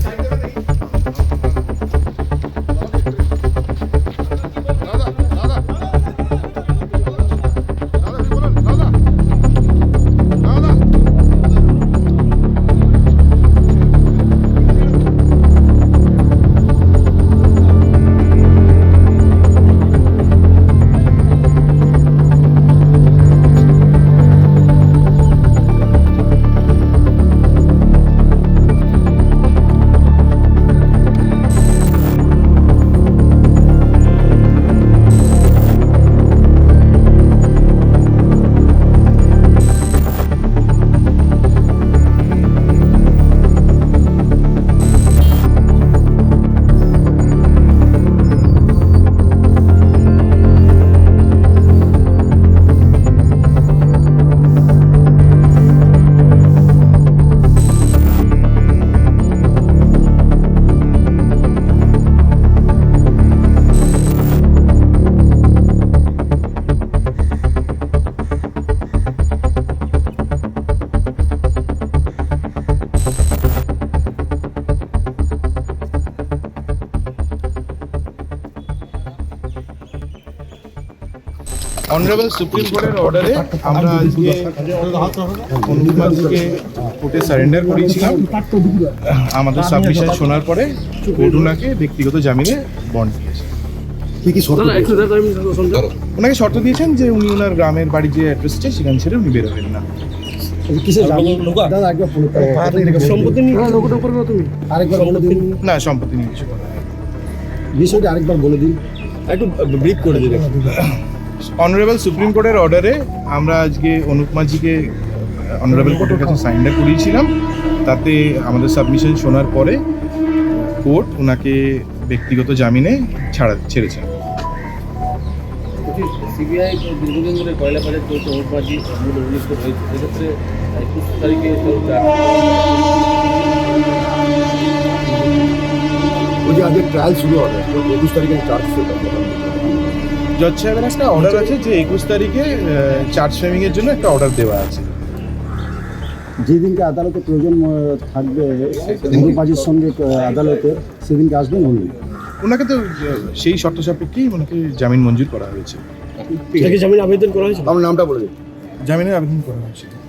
잘 들어가겠습니다. Honourable supreme কোর্টের অর্ডারে আমরা আজকে অনুপমাকে কোর্টে সারেন্ডার করিয়েছিলাম আমাদের সাবমিশন শোনার পরে কোর্ট ওনাকে ব্যক্তিগত জামিনে বন্ড দিয়েছে। কি কি ওনাকে শর্ত দিয়েছেন যে উনি ওনার গ্রামের বাড়ি যে অ্যাড্রেসটা সেখান ছেড়ে উনি বেরোবেন না। আরেকবার না সম্পত্তি নিয়ে কিছু করা বিষয়টা আরেকবার বলে দিন। একটু ব্রিফ করে দিন অনারেবল সুপ্রিম কোর্টের অর্ডারে আমরা আজকে অনুপ মাঝিকে অনারেবল কোর্টের কাছে সাইনটা করিয়েছিলাম। তাতে আমাদের সাবমিশন শোনার পরে কোর্ট ওনাকে ব্যক্তিগত জামিনে ছাড়া ছেড়েছেন সিবিআই দীর্ঘদিন ধরে কয়লা বাজার চলছে অনুপাজি মূল অভিযুক্ত রয়েছে সেক্ষেত্রে একুশ তারিখে ওই যে আজকে ট্রায়াল শুরু হবে একুশ তারিখে চার্জ জজ সাহেবের একটা অর্ডার আছে যে একুশ তারিখে চার্জ ফ্রেমিংয়ের জন্য একটা অর্ডার দেওয়া আছে। যেদিনকে আদালতে প্রয়োজন থাকবে অনুপাজির সঙ্গে আদালতে সেদিনকে আসবেন উনি ওনাকে তো সেই শর্ত সাপেক্ষেই ওনাকে জামিন মঞ্জুর করা হয়েছে। জামিন আবেদন করা হয়েছে? আমার নামটা বলে দিন জামিনের আবেদন করা হয়েছে।